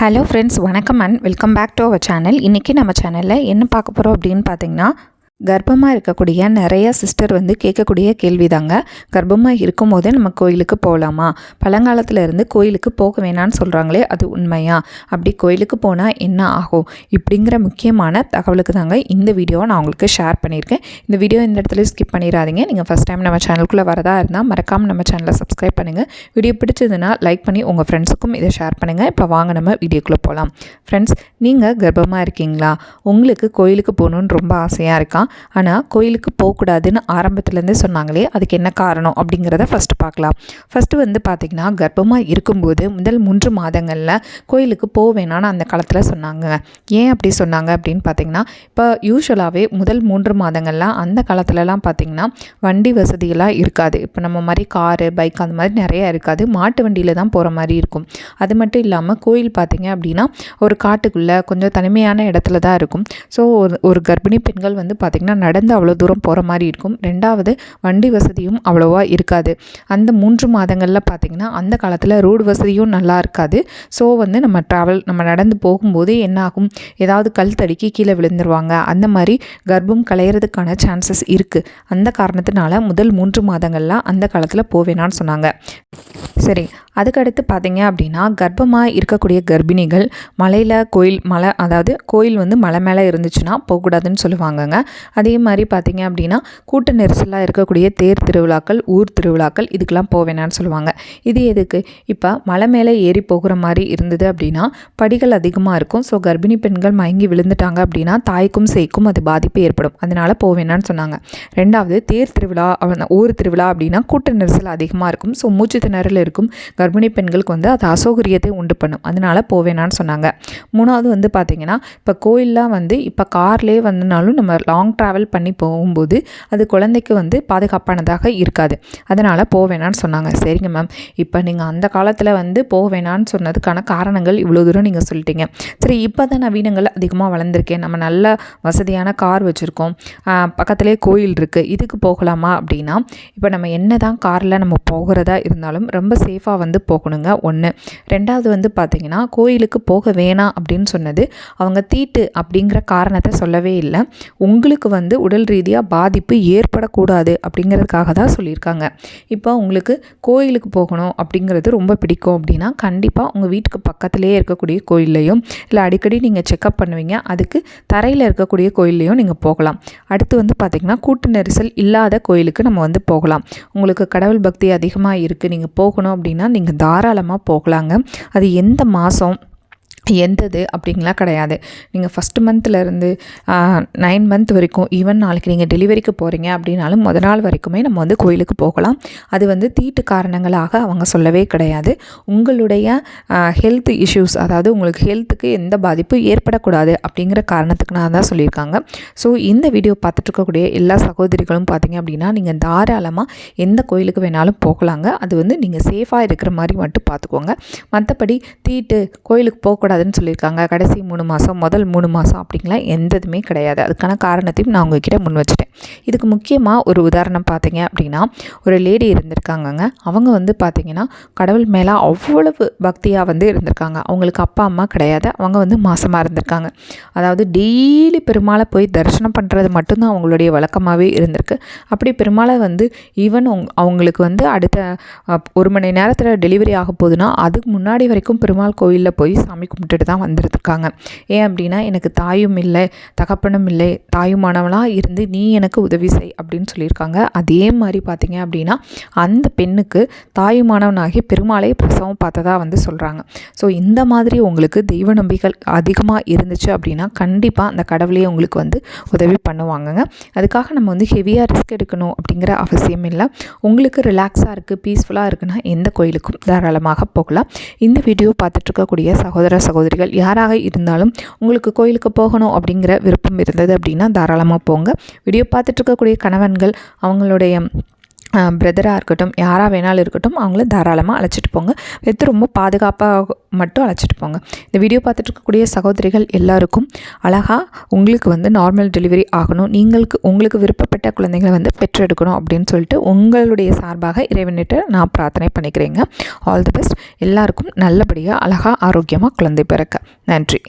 Hello friends வணக்கம் and welcome back to our channel இன்றைக்கி நம்ம சேனலில் என்ன பார்க்க போகிறோம் அப்படின்னு பார்த்தீங்கன்னா கர்ப்பமாக இருக்கக்கூடிய நிறைய சிஸ்டர் வந்து கேட்கக்கூடிய கேள்வி தாங்க கர்ப்பமாக இருக்கும்போது நம்ம கோயிலுக்கு போகலாமா பழங்காலத்தில் இருந்து கோயிலுக்கு போக வேணான்னு சொல்கிறாங்களே அது உண்மையா? அப்படி கோயிலுக்கு போனால் என்ன ஆகும்? இப்படிங்கிற முக்கியமான தகவலுக்கு தாங்க இந்த வீடியோவை நான் உங்களுக்கு ஷேர் பண்ணியிருக்கேன். இந்த வீடியோ இந்த இடத்துல ஸ்கிப் பண்ணிடாதீங்க. நீங்கள் ஃபஸ்ட் டைம் நம்ம சேனலுக்குள்ளே வரதா இருந்தால் மறக்காமல் நம்ம சேனலை சப்ஸ்கிரைப் பண்ணுங்கள் வீடியோ பிடிச்சதுன்னா லைக் பண்ணி உங்கள் ஃப்ரெண்ட்ஸுக்கும் இதை ஷேர் பண்ணுங்கள் இப்போ வாங்க நம்ம வீடியோக்குள்ளே போகலாம் ஃப்ரெண்ட்ஸ் நீங்கள் கர்ப்பமாக இருக்கீங்களா? உங்களுக்கு கோயிலுக்கு போகணுன்னு ரொம்ப ஆசையாக இருக்கா? ஆனால் கோயிலுக்கு போகக்கூடாதுன்னு ஆரம்பத்துலேருந்தே சொன்னாங்களே அதுக்கு என்ன காரணம் அப்படிங்கிறத ஃபஸ்ட்டு பார்க்கலாம். ஃபஸ்ட்டு வந்து பார்த்திங்கன்னா கர்ப்பமாக இருக்கும்போது முதல் மூன்று மாதங்களில் கோயிலுக்கு போவேணான்னு அந்த காலத்தில் சொன்னாங்க. ஏன் அப்படி சொன்னாங்க அப்படின்னு பார்த்திங்கன்னா இப்போ யூஸ்வலாகவே முதல் மூன்று மாதங்களில் அந்த காலத்துலலாம் பார்த்திங்கன்னா வண்டி வசதியெல்லாம் இருக்காது. இப்போ நம்ம மாதிரி காரு பைக் அந்த மாதிரி நிறையா இருக்காது. மாட்டு வண்டியில் தான் போகிற மாதிரி இருக்கும். அது மட்டும் இல்லாமல் கோயில் பார்த்திங்க அப்படின்னா ஒரு காட்டுக்குள்ளே கொஞ்சம் தனிமையான இடத்துல தான் இருக்கும். ஸோ ஒரு ஒரு கர்ப்பிணி பெண்கள் வந்து பார்த்திங்கன்னா நடந்து அவ்வளோ தூரம் போகிற மாதிரி இருக்கும். ரெண்டாவது வண்டி வசதியும் அவ்வளோவா இருக்காது. அந்த மூன்று மாதங்களில் பார்த்திங்கன்னா அந்த காலத்தில் ரோடு வசதியும் நல்லா இருக்காது. ஸோ வந்து நம்ம ட்ராவல் நம்ம நடந்து போகும்போது என்ன ஆகும்? ஏதாவது கல் தடுக்கி கீழே விழுந்துருவாங்க. அந்த மாதிரி கர்ப்பம் களையிறதுக்கான சான்சஸ் இருக்குது அந்த காரணத்தினால முதல் மூன்று மாதங்கள்லாம் அந்த காலத்தில் போவேணான்னு சொன்னாங்க. சரி அதுக்கடுத்து பார்த்தீங்க அப்படின்னா கர்ப்பமாக இருக்கக்கூடிய கர்ப்பிணிகள் மலையில் கோயில் மலை அதாவது கோயில் வந்து மலை மேலே இருந்துச்சுன்னா போகக்கூடாதுன்னு சொல்லுவாங்கங்க. அதே மாதிரி பார்த்தீங்க அப்படின்னா கூட்ட நெரிசலாக இருக்கக்கூடிய தேர் திருவிழாக்கள் ஊர் திருவிழாக்கள் இதுக்கெல்லாம் போவேணான்னு சொல்லுவாங்க. இது எதுக்கு? இப்போ மலை மேலே ஏறி போகிற மாதிரி இருந்தது அப்படின்னா படிகள் அதிகமாக இருக்கும். ஸோ கர்ப்பிணி பெண்கள் மயங்கி விழுந்துட்டாங்க அப்படின்னா தாய்க்கும் சேய்க்கும் அது பாதிப்பு ஏற்படும். அதனால் போவேணான்னு சொன்னாங்க. ரெண்டாவது தேர் திருவிழா ஊர் திருவிழா அப்படின்னா கூட்ட நெரிசல் அதிகமாக இருக்கும். ஸோ மூச்சு திணறல் இருக்கும். கர்ப்பிணி பெண்களுக்கு வந்து அது அசௌகரியத்தை உண்டு பண்ணும். அதனால் போவேணான்னு சொன்னாங்க. மூணாவது வந்து பார்த்திங்கன்னா இப்போ கோயிலெலாம் வந்து இப்போ கார்லேயே வந்தனாலும் நம்ம லாங் ட்ராவல் பண்ணி போகும்போது அது குழந்தைக்கு வந்து பாதுகாப்பானதாக இருக்காது. அதனால் போவேணான்னு சொன்னாங்க. சரிங்க மேம் இப்போ நீங்கள் அந்த காலத்தில் வந்து போவேணான்னு சொன்னதுக்கான காரணங்கள் இவ்வளோ தூரம் நீங்கள் சொல்லிட்டீங்க. சரி இப்போ தான் நவீனங்கள் அதிகமாக வளர்ந்துருக்கேன் நம்ம நல்ல வசதியான கார் வச்சுருக்கோம். பக்கத்துலேயே கோயில் இருக்குது இதுக்கு போகலாமா அப்படின்னா இப்போ நம்ம என்ன தான் காரில் நம்ம போகிறதா இருந்தாலும் ரொம்ப சேஃபாக வந்து போகணுங்க. ஒன்று ரெண்டாவது வந்து பார்த்திங்கன்னா கோயிலுக்கு போக வேணாம் அப்படின்னு சொன்னது அவங்க தீட்டு அப்படிங்கிற காரணத்தை சொல்லவே இல்லை. உங்களுக்கு வந்து உடல் ரீதியாக பாதிப்பு ஏற்படக்கூடாது அப்படிங்கிறதுக்காக தான் சொல்லியிருக்காங்க. இப்போ உங்களுக்கு கோயிலுக்கு போகணும் அப்படிங்கிறது ரொம்ப பிடிக்கும் அப்படின்னா கண்டிப்பாக உங்கள் வீட்டுக்கு பக்கத்துலேயே இருக்கக்கூடிய கோயில்லையும் இல்லை அடிக்கடி நீங்கள் செக்கப் பண்ணுவீங்க அதுக்கு தரையில் இருக்கக்கூடிய கோயில்லையும் நீங்கள் போகலாம். அடுத்து வந்து பார்த்திங்கன்னா கூட்டு நெரிசல் இல்லாத கோயிலுக்கு நம்ம வந்து போகலாம். உங்களுக்கு கடவுள் பக்தி அதிகமாக இருக்குது நீங்கள் போகணும் அப்படின்னா நீங்கள் தாராளமாக போகலாங்க. அது எந்த மாதம் எந்தது அப்படின்லாம் கிடையாது. நீங்கள் ஃபஸ்ட்டு மந்த்லேருந்து நைன் மந்த் வரைக்கும் ஈவன் நாளைக்கு நீங்கள் டெலிவரிக்கு போகிறீங்க அப்படின்னாலும் முத நாள் வரைக்குமே நம்ம வந்து கோயிலுக்கு போகலாம். அது வந்து தீட்டு காரணங்களாக அவங்க சொல்லவே கிடையாது. உங்களுடைய ஹெல்த் இஷ்யூஸ் அதாவது உங்களுக்கு ஹெல்த்துக்கு எந்த பாதிப்பு ஏற்படக்கூடாது அப்படிங்கிற காரணத்துக்கு நான் தான் சொல்லியிருக்காங்க. ஸோ இந்த வீடியோ பார்த்துட்ருக்கக்கூடிய எல்லா சகோதரிகளும் பார்த்தீங்க அப்படின்னா நீங்கள் தாராளமாக எந்த கோயிலுக்கு வேணாலும் போகலாங்க. அது வந்து நீங்கள் சேஃபாக இருக்கிற மாதிரி மட்டும் பார்த்துக்கோங்க. மற்றபடி தீட்டு கோயிலுக்கு போகக்கூடாது கூடாதுன்னு சொல்லியிருக்காங்க. கடைசி மூணு மாதம் முதல் மூணு மாதம் அப்படிங்கலாம் எந்ததுமே கிடையாது. அதுக்கான காரணத்தையும் நான் உங்ககிட்ட முன் வச்சுட்டேன். இதுக்கு முக்கியமாக ஒரு உதாரணம் பார்த்தீங்க அப்படின்னா ஒரு லேடி இருந்திருக்காங்கங்க. அவங்க வந்து பார்த்திங்கன்னா கடவுள் மேலே அவ்வளவு பக்தியாக வந்து இருந்திருக்காங்க. அவங்களுக்கு அப்பா அம்மா கிடையாது. அவங்க வந்து மாசமாக இருந்திருக்காங்க. அதாவது டெய்லி பெருமாளை போய் தரிசனம் பண்ணுறது மட்டும்தான் அவங்களுடைய வழக்கமாகவே இருந்திருக்கு. அப்படி பெருமாளை வந்து ஈவன் அவங்களுக்கு வந்து அடுத்த ஒரு மணி நேரத்தில் டெலிவரி ஆக போகுதுன்னா அதுக்கு முன்னாடி வரைக்கும் பெருமாள் கோயிலில் போய் சாமி கும்பிட்டுட்டு தான் வந்திருக்காங்க. ஏன் அப்படின்னா எனக்கு தாயும் இல்லை தகப்பனும் இல்லை தாயுமானவளாக இருந்து நீ எனக்கு உதவி செய் அப்படின்னு சொல்லியிருக்காங்க. அதே மாதிரி பார்த்தீங்க அப்படின்னா அந்த பெண்ணுக்கு தாயுமானவனாகி பெருமாளை பிரசவம் பார்த்ததா வந்து சொல்கிறாங்க ஸோ இந்த மாதிரி உங்களுக்கு தெய்வ நம்பிக்கை அதிகமாக இருந்துச்சு அப்படின்னா கண்டிப்பாக அந்த கடவுளே உங்களுக்கு வந்து உதவி பண்ணுவாங்கங்க. அதுக்காக நம்ம வந்து ஹெவியாக ரிஸ்க் எடுக்கணும் அப்படிங்கிற அவசியம் இல்லை. உங்களுக்கு ரிலாக்ஸாக இருக்குது பீஸ்ஃபுல்லாக இருக்குன்னா எந்த கோயிலுக்கும் தாராளமாக போகலாம். இந்த வீடியோ பார்த்துட்ருக்கக்கூடிய சகோதர சகோதரிகள் யாராக இருந்தாலும் உங்களுக்கு கோயிலுக்கு போகணும் அப்படிங்கிற விருப்பம் இருந்தது அப்படின்னா தாராளமாக போங்க. வீடியோ பார்த்துட்டு இருக்கக்கூடிய கணவன்கள் அவங்களுடைய பிரதராக இருக்கட்டும் யாராக வேணாலும் இருக்கட்டும் அவங்கள தாராளமாக அழைச்சிட்டு போங்க. வித்து ரொம்ப பாதுகாப்பாக மட்டும் அழைச்சிட்டு போங்க. இந்த வீடியோ பார்த்துட்டு இருக்கக்கூடிய சகோதரிகள் எல்லாருக்கும் அழகாக உங்களுக்கு வந்து நார்மல் டெலிவரி ஆகணும். நீங்களுக்கு உங்களுக்கு விருப்பப்பட்ட குழந்தைங்களை வந்து பெற்றெடுக்கணும் அப்படின்னு சொல்லிட்டு உங்களுடைய சார்பாக இறைவனிட்டு நான் பிரார்த்தனை பண்ணிக்கிறேங்க. ஆல் தி பெஸ்ட் எல்லாருக்கும் நல்லபடியாக அழகாக ஆரோக்கியமாக குழந்தை பிறக்க. நன்றி.